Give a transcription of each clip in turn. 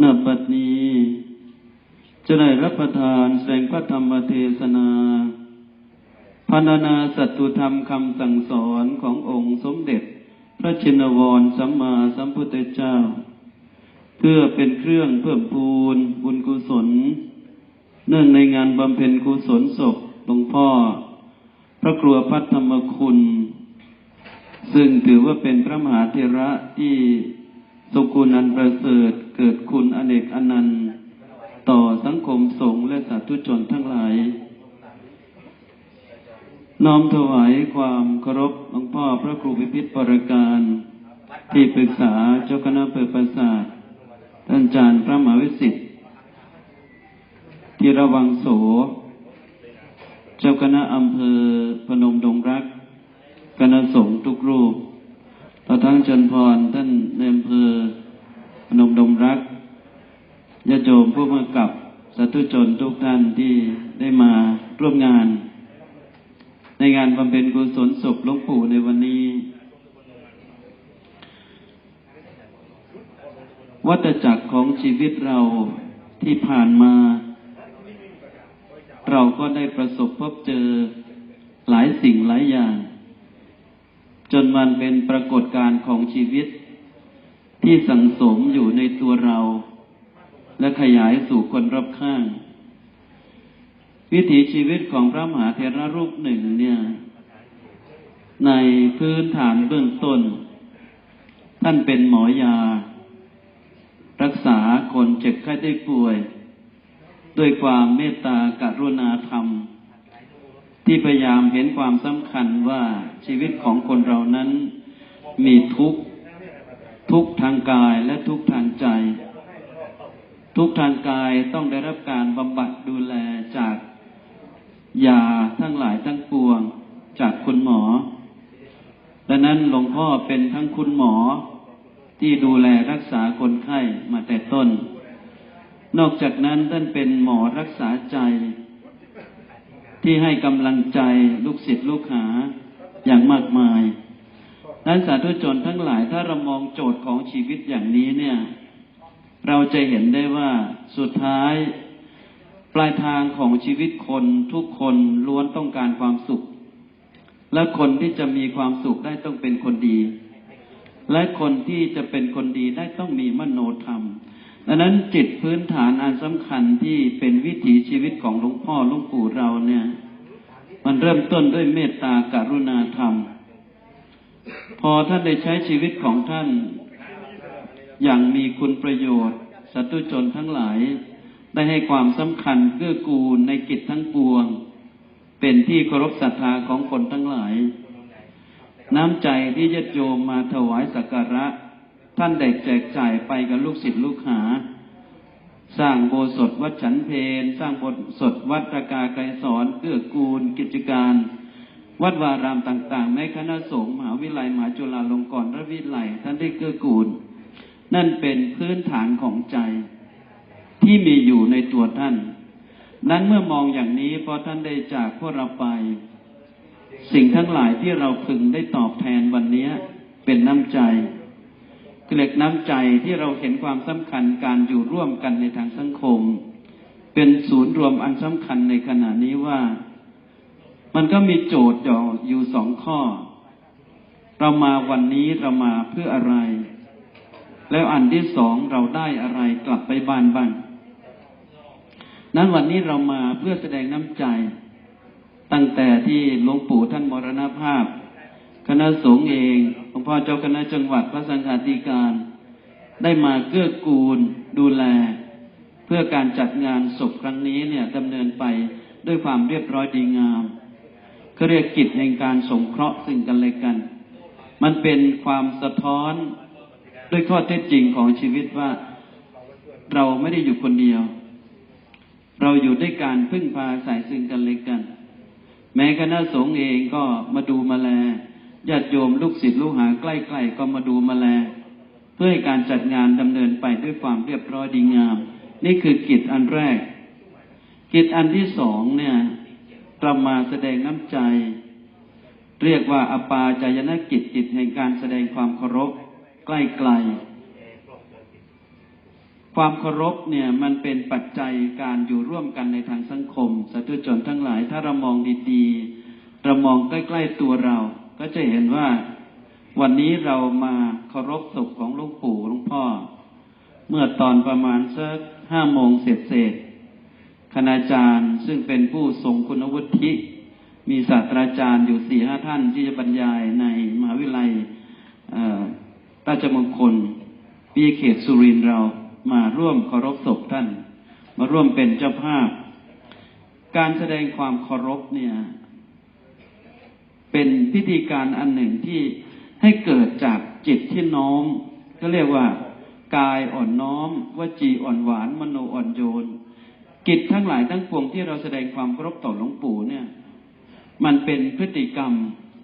ณบัดนี้จะได้รับประทานแสงพระธรรมเทศนาพันนาสัตตุธรรมคำสั่งสอนขององค์สมเด็จ พระชินวรสัมมาสัมพุทธเจ้า เพื่อเป็นเครื่องเพิ่มพูนบุญกุศล เนื่องในงานบำเพ็ญกุศลศพหลวงพ่อ พระครัวพัฒธรรมคุณ ซึ่งถือว่าเป็นพระมหาเถระที่สกุลอันประเสริฐ เกิดคุณอเนกอนันต์ ต่อสังคมสงฆ์และสาธุชนทั้งหลาย น้อมถวายความเคารพหลวงพ่อพระครูพิพิธปรการ ที่ปรึกษาเจ้าคณะเปิดประสาทท่านอาจารย์พระมหาวิสิทธิ์ธีระวังโส เจ้าคณะอำเภอพนมดงรัก คณะสงฆ์ทุกรูปต่อทั้งเจนพรท่านในอำเภอ นมดงรักญาโยมผู้มากับสาธุชนทุกท่านที่ได้มาร่วมงาน ในงานบำเพ็ญกุศลศพหลวงปู่ในวันนี้ วัฏจักรของชีวิตเราที่ผ่านมา เราก็ได้ประสบพบเจอหลายสิ่งหลายอย่าง จนมันเป็นปรากฏการณ์ของชีวิต ที่สังสมอยู่ในตัวเรา และขยายสู่คนรอบข้าง วิถีชีวิตของพระมหาเทระรูปหนึ่งเนี่ย ในพื้นฐานเบื้องต้น ท่านเป็นหมอยา รักษาคนเจ็บไข้ได้ป่วย ด้วยความเมตตากรุณาธรรม ที่พยายามเห็นความสำคัญว่าชีวิตของคนเรานั้นมีทุกข์ ทุกทางกายและทุกทางใจ ทุกทางกายต้องได้รับการบำบัดดูแลจากยาทั้งหลายทั้งปวงจากคุณหมอดังนั้นหลวงพ่อเป็นทั้งคุณหมอที่ดูแลรักษาคนไข้มาแต่ต้น นอกจากนั้นท่านเป็นหมอรักษาใจ ที่ให้กำลังใจลูกศิษย์ลูกหาอย่างมากมาย นั้นสาธุชนทั้งหลายถ้าเรามองโจทย์ของชีวิตอย่างนี้เนี่ย เราจะเห็นได้ว่าสุดท้าย ปลายทางของชีวิตคนทุกคนล้วนต้องการความสุข และคนที่จะมีความสุขได้ต้องเป็นคนดี และคนที่จะเป็นคนดีได้ต้องมีมโนธรรมดังนั้นจิตพื้นฐานอันสำคัญที่เป็นวิถีชีวิตของหลวงพ่อหลวงปู่เราเนี่ย มันเริ่มต้นด้วยเมตตากรุณาธรรม พอท่านได้ใช้ชีวิตของท่าน อย่างมีคุณประโยชน์สัตุชนทั้งหลาย ได้ให้ความสำคัญเกื้อกูลในกิจทั้งปวง เป็นที่เคารพศรัทธาของคนทั้งหลาย น้ำใจที่ญาติโยมมาถวายสักการะ ท่านได้แจกจ่ายไปกับลูกศิษย์ลูกหา สร้างโบสถ์วัดฉันเพนสร้างโบสถวัดตะกาไกรสอนเกื้อกูลกิจการ วัดวารามต่าง ๆ ในคณะสงฆ์มหาวิทยาลัยมหาจุฬาลงกรณวิทยาลัยท่านได้เกื้อกูล นั่นเป็นพื้นฐานของใจที่มีอยู่ในตัวท่าน นั้นเมื่อมองอย่างนี้พอท่านได้จากพวกเราไป สิ่งทั้งหลายที่เราพึงได้ตอบแทนวันนี้เป็นน้ำใจเกล็ดน้ำใจที่เราเห็นความสำคัญการอยู่ร่วมกันในทางสังคม เป็นศูนย์รวมอันสำคัญในขณะนี้ว่า มันก็มีโจทย์อยู่สองข้อ เรามาวันนี้เรามาเพื่ออะไร แล้วอันที่สองเราได้อะไรกลับไปบ้านบ้างนั้นวันนี้เรามาเพื่อแสดงน้ำใจ ตั้งแต่ที่หลวงปู่ท่านมรณภาพ คณะสงฆ์เองหลวงพ่อเจ้าคณะจังหวัดพระสังฆาธิการ ได้มาเกื้อกูลดูแล เพื่อการจัดงานศพครั้งนี้เนี่ยดำเนินไปด้วยความเรียบร้อยดีงาม เขาเรียกกิจแห่งการสงเคราะห์ซึ่งกันและกัน มันเป็นความสะท้อนด้วยข้อเท็จจริงของชีวิตว่า เราไม่ได้อยู่คนเดียว เราอยู่ด้วยการพึ่งพาสายซึ่งกันและกัน แม้คณะสงฆ์เองก็มาดูมาแลญาติโยมลูกศิษย์ลูกหาใกล้ๆก็มาดูมาแล เพื่อให้การจัดงานดำเนินไปด้วยความเรียบร้อยดีงาม นี่คือกิจอันแรก กิจอันที่สองเนี่ย เรามาแสดงน้ำใจ เรียกว่าอปาจายนกิจกิจแห่งการแสดงความเคารพใกล้ๆคความเคารพเนี่ยมันเป็นปัจจัยการอยู่ร่วมกันในทางสังคมสาธุชนทั้งหลาย ถ้าเรามองดีๆเรามองใกล้ๆตัวเรา ก็จะเห็นว่าวันนี้เรามาเคารพศพของหลวงปู่หลวงพ่อ เมื่อตอนประมาณสักห้าโมงเศษๆ คณาจารย์ซึ่งเป็นผู้ทรงคุณวุฒิ มีศาสตราจารย์อยู่สี่ห้าท่านที่จะบรรยายในมหาวิทยาลัยเอ่อราชมงคลปีเขตสุรินทร์เรามาร่วมเคารพศพท่าน มาร่วมเป็นเจ้าภาพ การแสดงความเคารพเนี่ย เป็นพิธีการอันหนึ่งที่ให้เกิดจากจิตที่น้อมก็เรียกว่ากายอ่อนน้อมวจีอ่อนหวานมโนอ่อนโยน กิจทั้งหลายทั้งปวงที่เราแสดงความเคารพต่อหลวงปู่เนี่ย มันเป็นพฤติกรรม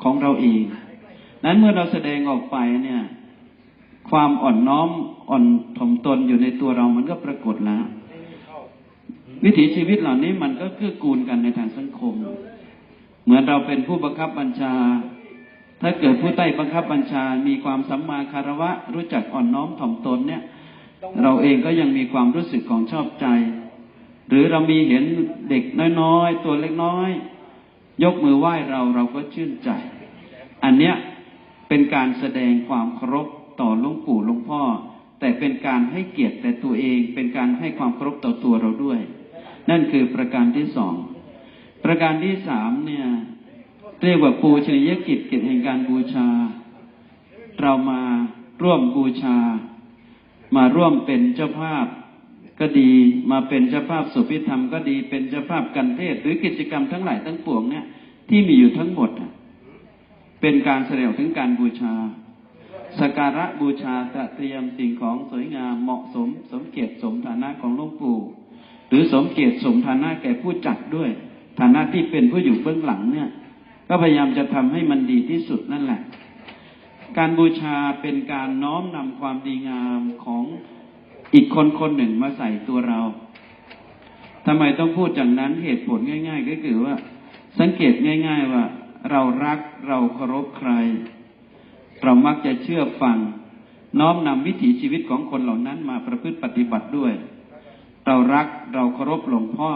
ของเราเอง นั้นเมื่อเราแสดงออกไปเนี่ย ความอ่อนน้อมอ่อนถ่อมตนอยู่ในตัวเรามันก็ปรากฏแล้ว วิถีชีวิตเหล่านี้มันก็เกื้อกูลกันในทางสังคม เหมือนเราเป็นผู้บังคับบัญชา ถ้าเกิดผู้ใต้บังคับบัญชา มีความสัมมาคารวะ รู้จักอ่อนน้อมถ่อมตนเนี่ย เราเองก็ยังมีความรู้สึกของชอบใจ หรือเรามีเห็นเด็กน้อยๆ ตัวเล็กน้อย ยกมือไหว้เราเราก็ชื่นใจ อันเนี้ยเป็นการแสดงความเคารพต่อหลวงปู่หลวงพ่อ แต่เป็นการให้เกียรติแต่ตัวเอง เป็นการให้ความเคารพต่อตัวเราด้วย นั่นคือประการที่สองประการที่สามเนี่ยเรียกว่าปูชนียกิจกิจแห่งการบูชา เรามาร่วมบูชา มาร่วมเป็นเจ้าภาพ ก็ดีมาเป็นเจ้าภาพสุพิธรรมก็ดีเป็นเจ้าภาพกันเทศ หรือกิจกรรมทั้งหลายทั้งปวงเนี่ยที่มีอยู่ทั้งหมดเป็นการแสดงถึงการบูชาสการะบูชาจะเตรียมสิ่งของสวยงามเหมาะสม สมเกียรติสมฐานะของหลวงปู่ หรือสมเกียรติสมฐานะแก่ผู้จัดด้วย ฐานะที่เป็นผู้อยู่เบื้องหลังเนี่ย ก็พยายามจะทำให้มันดีที่สุดนั่นแหละ การบูชาเป็นการน้อมนำความดีงามของ อีกคนคนหนึ่งมาใส่ตัวเราทำไมต้องพูดอย่างนั้นเหตุผลง่าย ๆ ก็คือว่า สังเกตง่าย ๆ ว่า เรารักเราเคารพใคร เรามักจะเชื่อฟัง น้อมนำวิถีชีวิตของคนเหล่านั้นมาประพฤติปฏิบัติด้วย เรารักเราเคารพหลวงพ่อ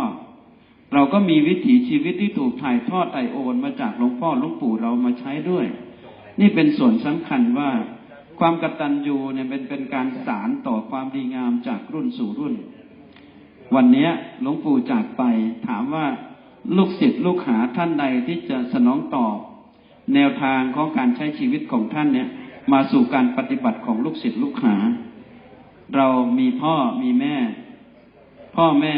เราก็มีวิถีชีวิตที่ถูกถ่ายทอดไตโอนมาจากหลวงพ่อหลวงปู่เรามาใช้ด้วย นี่เป็นส่วนสำคัญว่า ความกตัญญูเนี่ยเป็นเป็นการสารต่อความดีงามจากรุ่นสู่รุ่น วันนี้หลวงปู่จากไปถามว่าลูกศิษย์ลูกหาท่านใดที่จะสนองตอบ แนวทางของการใช้ชีวิตของท่านเนี่ย มาสู่การปฏิบัติของลูกศิษย์ลูกหา เรามีพ่อมีแม่ พ่อแม่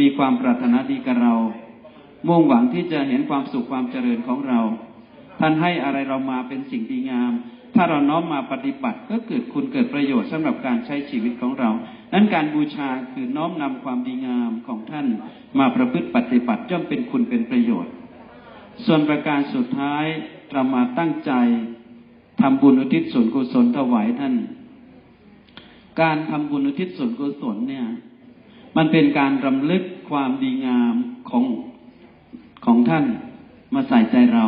มีความปรารถนาดีกับเรา มุ่งหวังที่จะเห็นความสุขความเจริญของเรา ท่านให้อะไรเรามาเป็นสิ่งดีงาม ถ้าเราน้อมมาปฏิบัติก็เกิดคุณเกิดประโยชน์สำหรับการใช้ชีวิตของเรา นั้นการบูชาคือน้อมนำความดีงามของท่าน มาประพฤติปฏิบัติย่อมเป็นคุณเป็นประโยชน์ ส่วนประการสุดท้ายเรามาตั้งใจทำบุญอุทิศส่วนกุศลถวายท่าน การทำบุญอุทิศส่วนกุศลเนี่ย มันเป็นการรำลึกความดีงามของของท่านมาใส่ใจเรา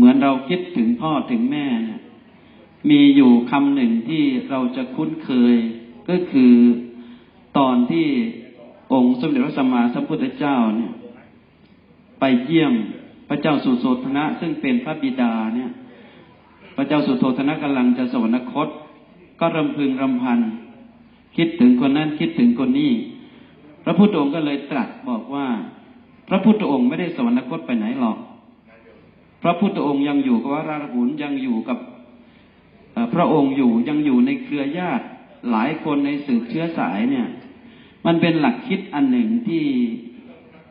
เหมือนเราคิดถึงพ่อถึงแม่เนี่ยมีอยู่คำหนึ่งที่เราจะคุ้นเคย ก็คือตอนที่องค์สมเด็จพระสัมมาสัมพุทธเจ้าเนี่ย ไปเยี่ยมพระเจ้าสุโธธนะ ซึ่งเป็นพระบิดาเนี่ย พระเจ้าสุโธธนะกำลังจะสวรรคต ก็รำพึงรำพัน คิดถึงคนนั้นคิดถึงคนนี้ พระพุทธองค์ก็เลยตรัสบอกว่า พระพุทธองค์ไม่ได้สวรรคตไปไหนหรอก พระพุทธองค์ยังอยู่กับพระราหุลยังอยู่กับพระองค์อยู่ยังอยู่ในเครือญาติหลายคนในสืบเชื้อสายเนี่ย มันเป็นหลักคิดอันหนึ่งที่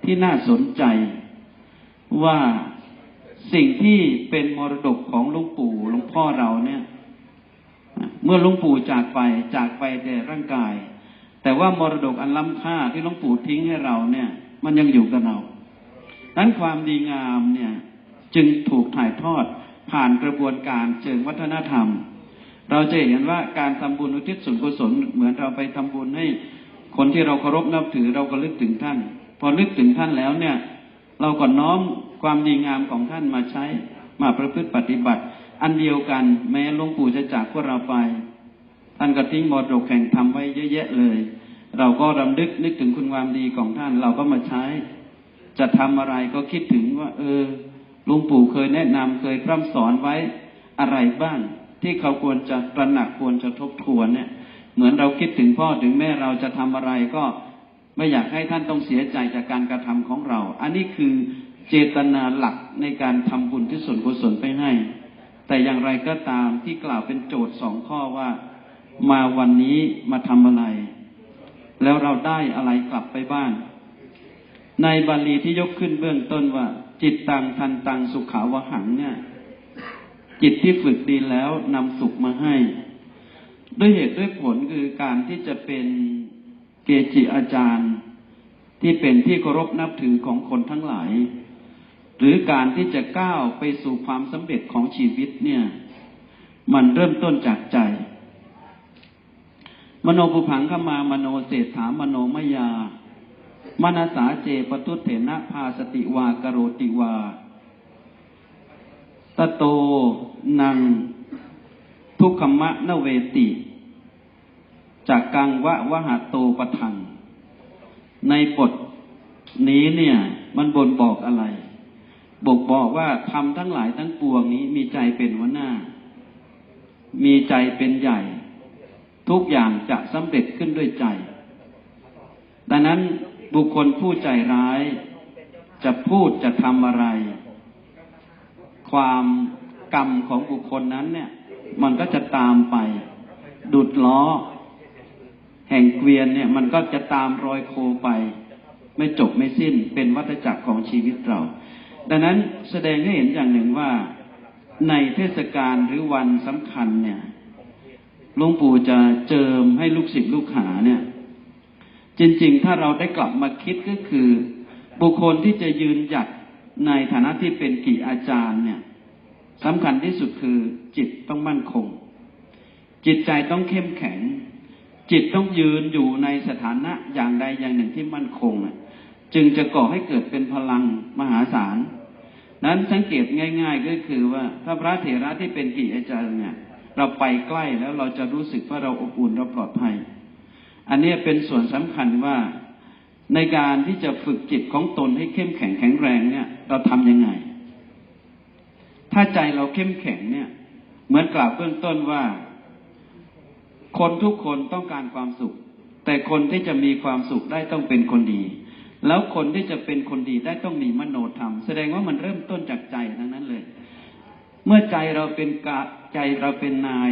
ที่น่าสนใจว่าสิ่งที่เป็นมรดกของหลวงปู่หลวงพ่อเราเนี่ย เมื่อหลวงปู่จากไปจากไปแต่ร่างกาย แต่ว่ามรดกอันล้ำค่าที่หลวงปู่ทิ้งให้เราเนี่ย มันยังอยู่กับเรานั้นความดีงามเนี่ย จึงถูกถ่ายทอดผ่านกระบวนการเชิงวัฒนธรรม เราจะเห็นว่าการทำบุญอุทิศส่วนกุศลเหมือนเราไปทำบุญให้คนที่เราเคารพนับถือเราก็ลึกถึงท่าน พอลึกถึงท่านแล้วเนี่ย เราก็น้อมความดีงามของท่านมาใช้มาประพฤติปฏิบัติ อันเดียวกันแม้หลวงปู่จะจากพวกเราไปท่านก็ทิ้งมรดกแห่งธรรมไว้เยอะแยะเลย เราก็รำลึกนึกถึงคุณความดีของท่าน เราก็มาใช้ จะทำอะไรก็คิดถึงว่า เออ ลุงปู่เคยแนะนำเคยพร่ำสอนไว้อะไรบ้าง ที่เขาควรจะตระหนักควรจะทบทวนเนี่ย เหมือนเราคิดถึงพ่อถึงแม่เราจะทำอะไรก็ไม่อยากให้ท่านต้องเสียใจจากการกระทำของเรา อันนี้คือเจตนาหลักในการทำบุญที่ส่วนกุศลไปให้ แต่อย่างไรก็ตามที่กล่าวเป็นโจทย์สองข้อว่า มาวันนี้มาทำอะไร แล้วเราได้อะไรกลับไปบ้าง ในบาลีที่ยกขึ้นเบื้องต้นว่า จิตตังทันตังสุขาวหังเนี่ย จิตที่ฝึกดีแล้วนำสุขมาให้ ด้วยเหตุด้วยผลคือการที่จะเป็นเกจิอาจารย์ ที่เป็นที่เคารพนับถือของคนทั้งหลาย หรือการที่จะก้าวไปสู่ความสำเร็จของชีวิตเนี่ย มันเริ่มต้นจากใจ มโนปุพังขมามโนเศรษฐามโนมยา มนาสาเจปทุเถนะพาสติวากโรติวา ตโตนัง ทุกขมะนเวติจากกังวะวะหะโตปะทัง ในบทนี้เนี่ย มันบ่นบอกอะไร บอกบอกว่าทำทั้งหลายทั้งปวงนี้ มีใจเป็นหัวหน้า มีใจเป็นใหญ่ ทุกอย่างจะสำเร็จขึ้นด้วยใจ ดังนั้น บุคคลผู้ใจร้าย จะพูดจะทำอะไร ความกรรมของบุคคลนั้นเนี่ย มันก็จะตามไป ดุดล้อ แห่งเกวียนเนี่ย มันก็จะตามรอยโคไป ไม่จบไม่สิ้นเป็นวัฏจักรของชีวิตเรา ดังนั้นแสดงให้เห็นอย่างหนึ่งว่าในเทศกาลหรือวันสำคัญเนี่ยหลวงปู่จะเจิมให้ลูกศิษย์ลูกหาเนี่ย จริงๆ ถ้าเราได้กลับมาคิดก็คือ บุคคลที่จะยืนหยัดในฐานะที่เป็นกี่อาจารย์เนี่ยสำคัญที่สุดคือจิตต้องมั่นคง จิตใจต้องเข้มแข็ง จิตต้องยืนอยู่ในสถานะอย่างใดอย่างหนึ่งที่มั่นคงนะจึงจะก่อให้เกิดเป็นพลังมหาศาล นั้นสังเกตง่าย ๆ ก็คือว่าถ้าพระเถระที่เป็นกี่อาจารย์เนี่ยเราไปใกล้แล้วเราจะรู้สึกว่าเราอบอุ่นเราปลอดภัย อันนี้เป็นส่วนสำคัญว่าในการที่จะฝึกจิตของตนให้เข้มแข็งแข็งแรงเนี่ย เราทำยังไง ถ้าใจเราเข้มแข็งเนี่ย เหมือนกล่าวเบื้องต้นว่า คนทุกคนต้องการความสุข แต่คนที่จะมีความสุขได้ต้องเป็นคนดี แล้วคนที่จะเป็นคนดีได้ต้องมีมโนธรรม แสดงว่ามันเริ่มต้นจากใจทั้งนั้นเลย เมื่อใจเราเป็นกาใจเราเป็นนาย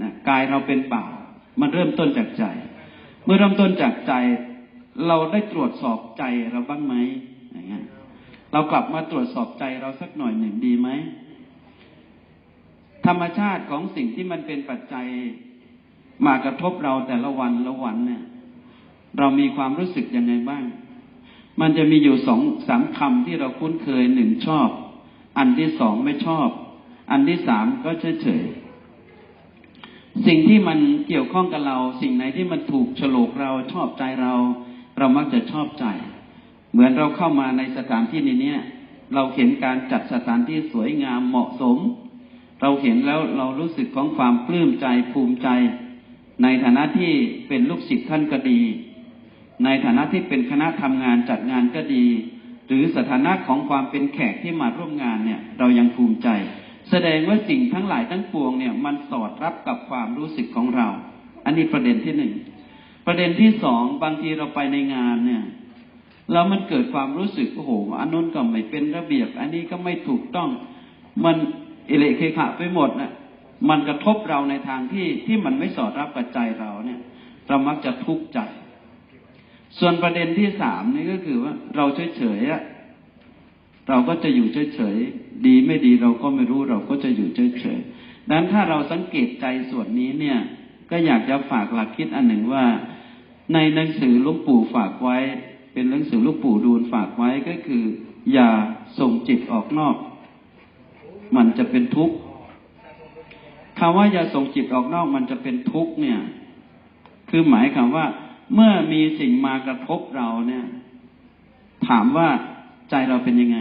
นะกายเราเป็นบ่าว มันเริ่มต้นจากใจ มื่อเริ่มต้นจากใจ เราได้ตรวจสอบใจเราบ้างไหมอย่างเงี้ยเรากลับมาตรวจสอบใจเราสักหน่อยหนึ่งดีไหมธรรมชาติของสิ่งที่มันเป็นปัจจัยมากระทบเราแต่ละวันละวันเนี่ย เรามีความรู้สึกยังไงบ้าง มันจะมีอยู่สองสามคำที่เราคุ้นเคยหนึ่งชอบ อันที่สองไม่ชอบ อันที่สามก็เฉยเฉย สิ่งที่มันเกี่ยวข้องกับเรา สิ่งไหนที่มันถูกโฉลกเราชอบใจเรา เรามักจะชอบใจ เหมือนเราเข้ามาในสถานที่ในนี่ยเราเห็นการจัดสถานที่สวยงามเหมาะสม เราเห็นแล้วเรารู้สึกของความปลื้มใจภูมิใจ ในฐานะที่เป็นลูกศิษย์ท่านก็ดี ในฐานะที่เป็นคณะทำงานจัดงานก็ดี หรือสถานะของความเป็นแขกที่มาร่วมงานเนี่ย เรายังภูมิใจ แสดงว่าสิ่งทั้งหลายทั้งปวงเนี่ยมันสอดรับกับความรู้สึกของเรา อันนี้ประเด็นที่หนึ่ง ประเด็นที่สองบางทีเราไปในงานเนี่ยแล้วมันเกิดความรู้สึกโอ้โหอันนู้นก็ไม่เป็นระเบียบ อันนี้ก็ไม่ถูกต้อง มันอิเละเคขะไปหมดนะมันกระทบเราในทางที่ที่มันไม่สอดรับกับใจเราเนี่ยเรามักจะทุกข์ใจ ส่วนประเด็นที่สามนี่ก็คือว่าเราเฉยๆอะ เราก็จะอยู่เฉยๆ ดีไม่ดีเราก็ไม่รู้เราก็จะอยู่เฉยๆดังนั้นถ้าเราสังเกตใจส่วนนี้เนี่ย ก็อยากจะฝากหลักคิดอันหนึ่งว่า ในหนังสือลูกปู่ฝากไว้ เป็นหนังสือลูกปู่ดูลฝากไว้ก็คือ อย่าส่งจิตออกนอก มันจะเป็นทุกข์คำว่าอย่าส่งจิตออกนอกมันจะเป็นทุกข์เนี่ย คือหมายความว่า เมื่อมีสิ่งมากระทบเราเนี่ย ถามว่าใจเราเป็นยังไง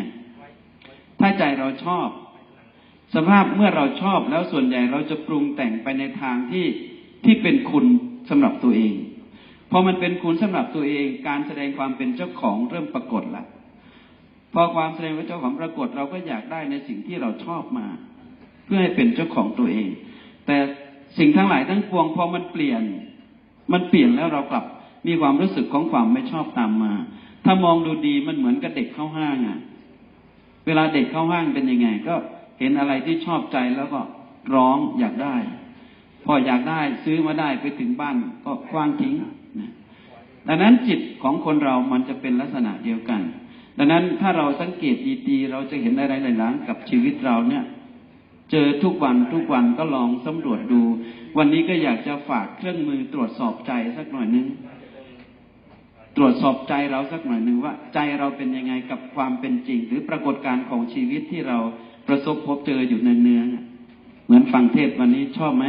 ถ้าใจเราชอบ สภาพเมื่อเราชอบแล้วส่วนใหญ่เราจะปรุงแต่งไปในทางที่ที่เป็นคุณสำหรับตัวเอง พอมันเป็นคุณสำหรับตัวเองการแสดงความเป็นเจ้าของเริ่มปรากฏละพอความแสดงว่าเจ้าของปรากฏเราก็อยากได้ในสิ่งที่เราชอบมา เพื่อให้เป็นเจ้าของตัวเอง แต่สิ่งทั้งหลายทั้งปวงพอมันเปลี่ยน มันเปลี่ยนแล้วเรากลับมีความรู้สึกของความไม่ชอบตามมา ถ้ามองดูดีมันเหมือนกับเด็กเข้าห้างอะ เวลาเด็กเข้าห้างเป็นยังไง ก็เห็นอะไรที่ชอบใจแล้วก็ร้องอยากได้ พออยากได้ซื้อมาได้ไปถึงบ้านก็คว้างทิ้งนะดังนั้นจิตของคนเรามันจะเป็นลักษณะเดียวกัน ดังนั้นถ้าเราสังเกตดีๆเราจะเห็นอะไรหลายๆกับชีวิตเราเนี่ย เจอทุกวันทุกวันก็ลองสำรวจดู วันนี้ก็อยากจะฝากเครื่องมือตรวจสอบใจสักหน่อยนึง ตรวจสอบใจเราสักหน่อยหนึ่งว่า ใจเราเป็นยังไงกับความเป็นจริง หรือปรากฏการณ์ของชีวิตที่เราประสบพบเจออยู่เนืองๆเหมือนฟังเทศวันนี้ชอบไหม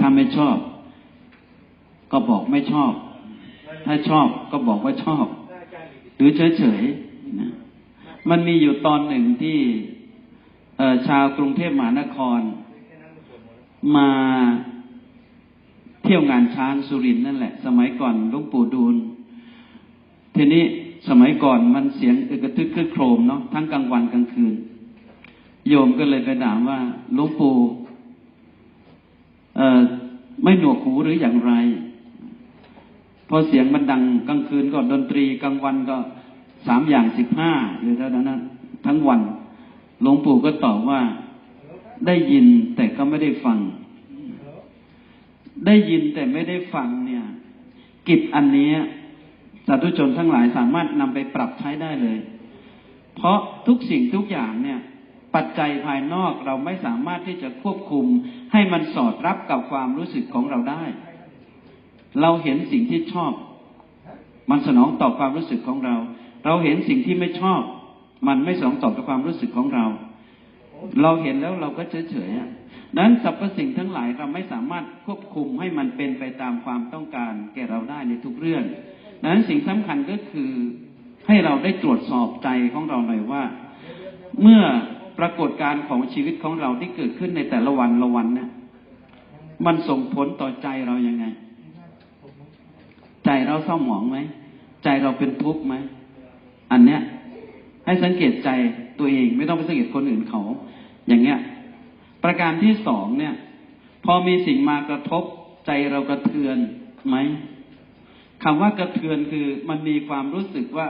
ถ้าไม่ชอบ ก็บอกไม่ชอบ ถ้าชอบก็บอกว่าชอบ หรือเฉยๆนะมันมีอยู่ตอนหนึ่งที่ชาวกรุงเทพมหานคร มา เที่ยวงานช้างสุรินนั่นแหละ สมัยก่อนหลุงปู่ดูลทีนี้สมัยก่อนมันเสียงอึกระทึกครึกโครมเนาะทั้งกลางวันกลางคืน โยมก็เลยไปถามว่าหลุงปู่เอ่อไม่หนวกหูหรืออย่างไร พอเสียงมันดังกลางคืนก็ดนตรีกลางวันก็สามอย่างสิบห้าหรือเท่านั้นทั้งวันหลวงปู่ก็ตอบว่าได้ยินแต่ก็ไม่ได้ฟัง ได้ยินแต่ไม่ได้ฟังเนี่ย กิจอันนี้สาธุชนทั้งหลายสามารถนำไปปรับใช้ได้เลย เพราะทุกสิ่งทุกอย่างเนี่ย ปัจจัยภายนอกเราไม่สามารถที่จะควบคุม ให้มันสอดรับกับความรู้สึกของเราได้ เราเห็นสิ่งที่ชอบ มันสนองตอบความรู้สึกของเรา เราเห็นสิ่งที่ไม่ชอบ มันไม่สนองตอบกับความรู้สึกของเรา เราเห็นแล้วเราก็เฉยๆนั้นสรรพสิ่งทั้งหลายเราไม่สามารถควบคุมให้มันเป็นไปตามความต้องการ แก่เราได้ในทุกเรื่องดังนั้นสิ่งสำคัญก็คือให้เราได้ตรวจสอบใจของเราหน่อยว่า เมื่อปรากฏการของชีวิตของเราที่เกิดขึ้นในแต่ละวันละวันเนี่ยมันส่งผลต่อใจเรายังไง ใจเราเศร้าหมองไหม ใจเราเป็นทุกข์ไหม อันเนี้ย ให้สังเกตใจตัวเองไม่ต้องไปสังเกตคนอื่นเขา อย่างเงี้ย ประการที่สองเนี่ย พอมีสิ่งมากระทบใจเรากระเทือนไหมคำว่ากระเทือนคือมันมีความรู้สึกว่า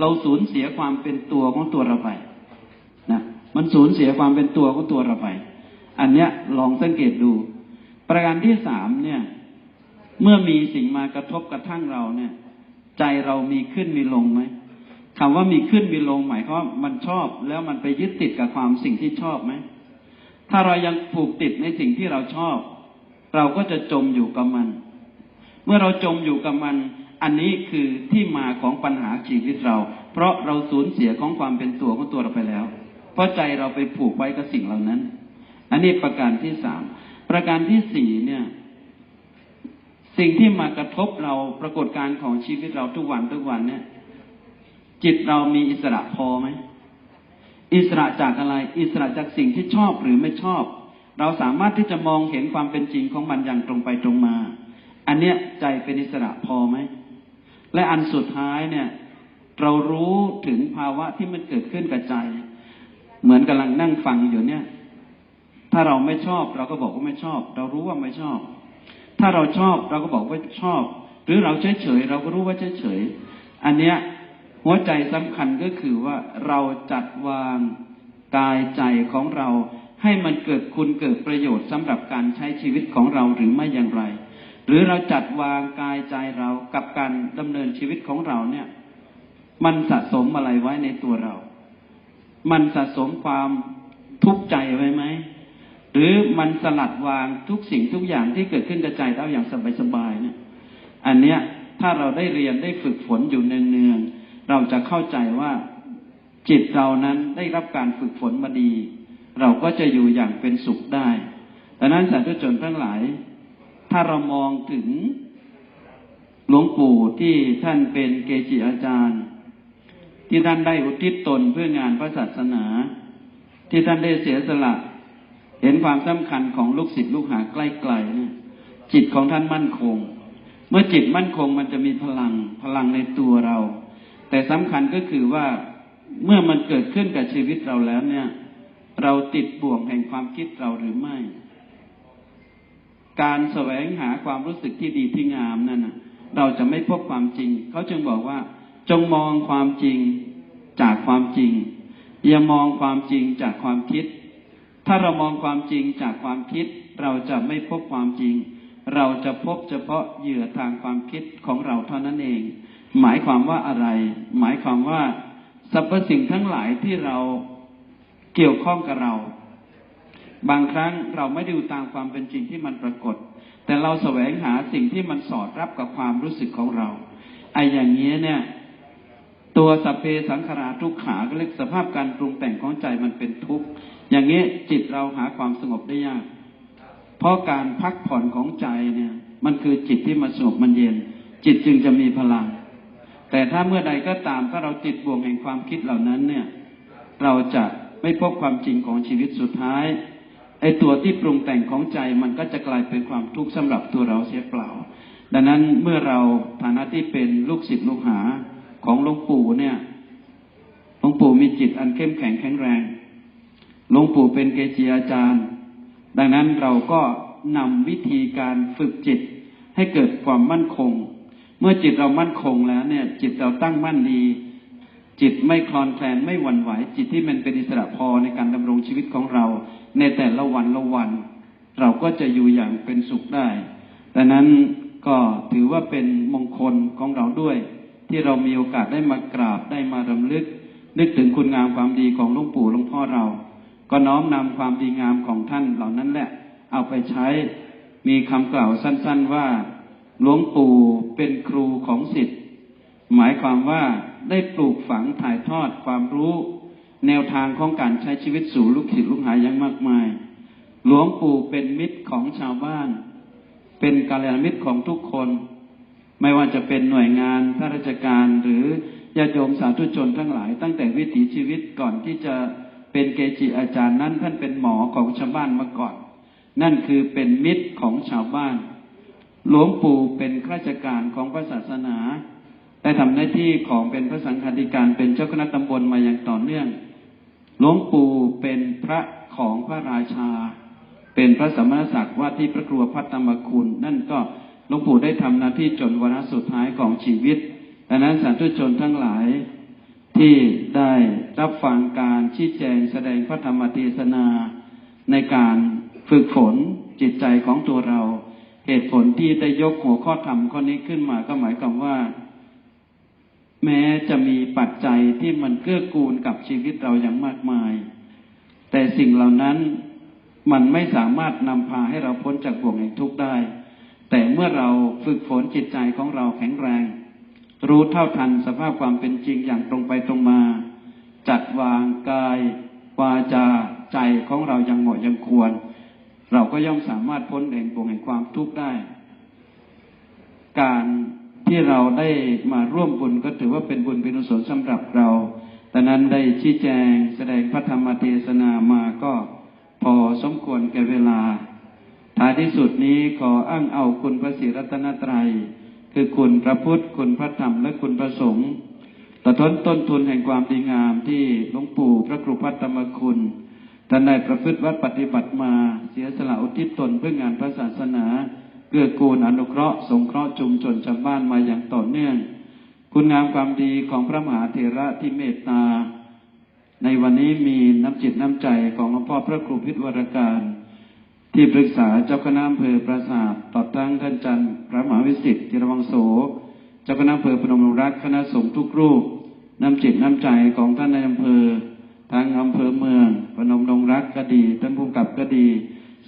เราสูญเสียความเป็นตัวของตัวเราไปนะมันสูญเสียความเป็นตัวของตัวเราไป อันเนี้ยลองสังเกตดู ประการที่สามเนี่ย เมื่อมีสิ่งมากระทบกระทั่งเราเนี่ย ใจเรามีขึ้นมีลงไหม คำว่ามีขึ้นมีลงหมายความว่ามันชอบแล้วมันไปยึดติดกับความสิ่งที่ชอบไหมถ้าเรายังผูกติดในสิ่งที่เราชอบ เราก็จะจมอยู่กับมัน เมื่อเราจมอยู่กับมัน อันนี้คือที่มาของปัญหาชีวิตเรา เพราะเราสูญเสียของความเป็นตัวของตัวเราไปแล้ว เพราะใจเราไปผูกไว้กับสิ่งเหล่านั้น อันนี้ประการที่สามประการที่สี่เนี่ยสิ่งที่มากระทบเราปรากฏการณ์ของชีวิตเราทุกวันทุกวันเนี่ย จิตเรามีอิสระพอไหมอิสระจากอะไร อิสระจากสิ่งที่ชอบหรือไม่ชอบ เราสามารถที่จะมองเห็นความเป็นจริงของมันอย่างตรงไปตรงมา อันเนี้ยใจเป็นอิสระพอไหม และอันสุดท้ายเนี่ย เรารู้ถึงภาวะที่มันเกิดขึ้นกับใจ เหมือนกำลังนั่งฟังอยู่เนี่ย ถ้าเราไม่ชอบเราก็บอกว่าไม่ชอบ เรารู้ว่าไม่ชอบ ถ้าเราชอบเราก็บอกว่าชอบ หรือเราเฉยเฉยเราก็รู้ว่าเฉยเฉยอันเนี้ย หัวใจสำคัญก็คือว่าเราจัดวางกายใจของเรา ให้มันเกิดคุณเกิดประโยชน์สำหรับการใช้ชีวิตของเราหรือไม่อย่างไร หรือเราจัดวางกายใจเรากับการดำเนินชีวิตของเราเนี่ย มันสะสมอะไรไว้ในตัวเรา มันสะสมความทุกข์ใจไว้ไหมหรือมันสลัดวางทุกสิ่งทุกอย่างที่เกิดขึ้นกับใจเราอย่างสบายๆเนี่ย อันเนี้ยถ้าเราได้เรียนได้ฝึกฝนอยู่เนืองๆ เราจะเข้าใจว่าจิตเรานั้นได้รับการฝึกฝนมาดี เราก็จะอยู่อย่างเป็นสุขได้ดังนั้นสาธุชนทั้งหลาย ถ้าเรามองถึงหลวงปู่ที่ท่านเป็นเกจิอาจารย์ ที่ท่านได้อุทิศตนเพื่องานพระศาสนา ที่ท่านได้เสียสละ เห็นความสำคัญของลูกศิษย์ลูกหาใกล้ๆเนี่ยจิตของท่านมั่นคง เมื่อจิตมั่นคงมันจะมีพลังพลังในตัวเรา แต่สำคัญก็คือว่าเมื่อมันเกิดขึ้นกับชีวิตเราแล้วเนี่ย เราติดบ่วงแห่งความคิดเราหรือไม่ การแสวงหาความรู้สึกที่ดีที่งามนั่นนะเราจะไม่พบความจริง เขาจึงบอกว่า จงมองความจริงจากความจริง อย่ามองความจริงจากความคิด ถ้าเรามองความจริงจากความคิด เราจะไม่พบความจริง เราจะพบเฉพาะเหยื่อทางความคิดของเราเท่านั้นเอง หมายความว่าอะไร หมายความว่าสรรพสิ่งทั้งหลายที่เราเกี่ยวข้องกับเรา บางครั้งเราไม่ดูตามความเป็นจริงที่มันปรากฏ แต่เราแสวงหาสิ่งที่มันสอดรับกับความรู้สึกของเราไอ้อย่างนี้เนี่ย ตัวสัพเพสังขาราทุกขาก็เรียกสภาพการปรุงแต่งของใจมันเป็นทุกข์อย่างนี้จิตเราหาความสงบได้ยาก เพราะการพักผ่อนของใจเนี่ย มันคือจิตที่มันสงบมันเย็น จิตจึงจะมีพลัง แต่ถ้าเมื่อใดก็ตามถ้าเราติดบ่วงแห่งความคิดเหล่านั้นเนี่ย เราจะไม่พบความจริงของชีวิตสุดท้ายไอ้ตัวที่ปรุงแต่งของใจมันก็จะกลายเป็นความทุกข์สำหรับตัวเราเสียเปล่า ดังนั้นเมื่อเราฐานะที่เป็นลูกศิษย์ลูกหาของหลวงปู่เนี่ยหลวงปู่มีจิตอันเข้มแข็งแข็งแรงหลวงปู่เป็นเกจิอาจารย์ ดังนั้นเราก็นำวิธีการฝึกจิตให้เกิดความมั่นคง เมื่อจิตเรามั่นคงแล้วเนี่ย จิตเราตั้งมั่นดี จิตไม่คลอนแคลนไม่หวั่นไหว จิตที่มันเป็นอิสระพอในการดำรงชีวิตของเรา ในแต่ละวันละวัน เราก็จะอยู่อย่างเป็นสุขได้ดังนั้นก็ถือว่าเป็นมงคลของเราด้วย ที่เรามีโอกาสได้มากราบได้มารำลึก นึกถึงคุณงามความดีของหลวงปู่หลวงพ่อเรา ก็น้อมนำความดีงามของท่านเหล่านั้นแหละ เอาไปใช้มีคำกล่าวสั้น ๆว่า หลวงปู่เป็นครูของสิทธิ์หมายความว่าได้ปลูกฝังถ่ายทอดความรู้ แนวทางของการใช้ชีวิตสู่ลูกศิษย์ลูกหาอย่างมากมาย หลวงปู่เป็นมิตรของชาวบ้าน เป็นกาลยานมิตรของทุกคน ไม่ว่าจะเป็นหน่วยงานข้าราชการหรือญาติโยมสาธุชนทั้งหลาย ตั้งแต่วิถีชีวิตก่อนที่จะเป็นเกจิอาจารย์นั้นท่านเป็นหมอของชาวบ้านมาก่อน นั่นคือเป็นมิตรของชาวบ้าน หลวงปู่เป็นข้าราชการของพระศาสนาได้ทำหน้าที่ของเป็นพระสังฆาธิการเป็นเจ้าคณะตำบลมาอย่างต่อเนื่อง หลวงปู่เป็นพระของพระราชา เป็นพระสมณศักดิ์ว่าที่พระครัวพัฒธรรมคุณ นั่นก็หลวงปู่ได้ทำหน้าที่จนวาระสุดท้ายของชีวิตดังนั้นสาธุชนทั้งหลายที่ได้รับฟังการชี้แจงแสดงพระธรรมเทศนา ในการฝึกฝนจิตใจของตัวเรา เหตุผลที่ได้ยกหัวข้อธรรมข้อนี้ขึ้นมาก็หมายความว่า แม้จะมีปัจจัยที่มันเกื้อกูลกับชีวิตเราอย่างมากมาย แต่สิ่งเหล่านั้นมันไม่สามารถนำพาให้เราพ้นจากบ่วงแห่งทุกข์ได้ แต่เมื่อเราฝึกฝนจิตใจของเราแข็งแรง รู้เท่าทันสภาพความเป็นจริงอย่างตรงไปตรงมา จัดวางกายวาจาใจของเราอย่างเหมาะอย่างควร เราก็ย่อมสามารถพ้นแห่งบ่วงแห่งความทุกข์ได้ การที่เราได้มาร่วมบุญก็ถือว่าเป็นบุญเป็นกุศลสำหรับเราแต่นั้นได้ชี้แจงแสดงพระธรรมเทศนามาก็พอสมควรแก่เวลา ท้ายที่สุดนี้ขออ้างเอาคุณพระศรีรัตนตรัย คือคุณพระพุทธ คุณพระธรรม และคุณพระสงฆ์ตะทนต้นทุนแห่งความดีงามที่หลวงปู่พระครูพัฒธรรมคุณ ท่านได้ประพฤติวัดปฏิบัติมาเสียสละอุทิศตนเพื่องานพระศาสนาเกื้อกูลอนุเคราะห์สงเคราะห์ชุมชนชาวบ้านมาอย่างต่อเนื่อง คุณงามความดีของพระมหาเถระที่เมตตา ในวันนี้มีน้ำจิตน้ำใจของหลวงพ่อพระครูพิทวรการ ที่ปรึกษาเจ้าคณะอำเภอปราสาทต่อตั้งท่านจันทร์พระมหาวิสิทธิ์จิรวังโสเจ้าคณะอำเภอพนมรักคณะสงฆ์ทุกรูปน้ำจิตน้ำใจของท่านในอำเภอ ทางอำเภอเมืองพนมดงรักก็ดีท่านผู้กำกับก็ดี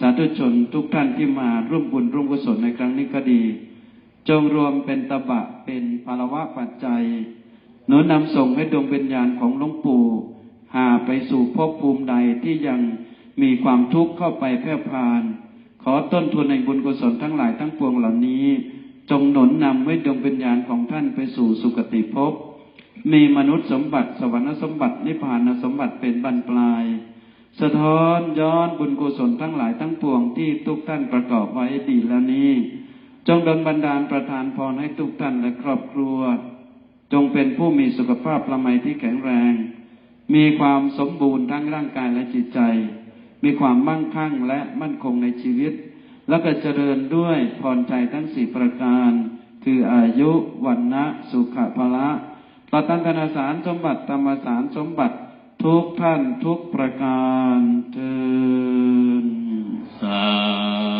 สาธุชนทุกท่านที่มาร่วมบุญร่วมกุศลในครั้งนี้ก็ดี จงรวมเป็นตบะเป็นภาลวะปัจจัยหนุนนำส่งให้ดวงวิญญาณของหลวงปู่หาไปสู่ภพภูมิใดที่ยังมีความทุกข์เข้าไปแพร่พาน ขอต้นทุนในบุญกุศลทั้งหลายทั้งปวงเหล่านี้ จงหนุนนำให้ดวงวิญญาณของท่านไปสู่สุคติภพ มีมนุษย์สมบัติ สวรรค์สมบัติ นิพพานสมบัติเป็นบรรปลาย สะท้อนย้อนบุญกุศลทั้งหลายทั้งปวงที่ทุกท่านประกอบไว้ดีแล้วนี้ จงดลบันดาลประทานพรให้ทุกท่านและครอบครัว จงเป็นผู้มีสุขภาพละไมที่แข็งแรง มีความสมบูรณ์ทั้งร่างกายและจิตใจ มีความมั่งคั่งและมั่นคงในชีวิต แล้วก็เจริญด้วยพรใจทั้งสี่ประการ คืออายุวันนะสุขภละ ต่อตันธนาสารสมบัติธรรมสารสมบัติทุกท่านทุกประการเทินสา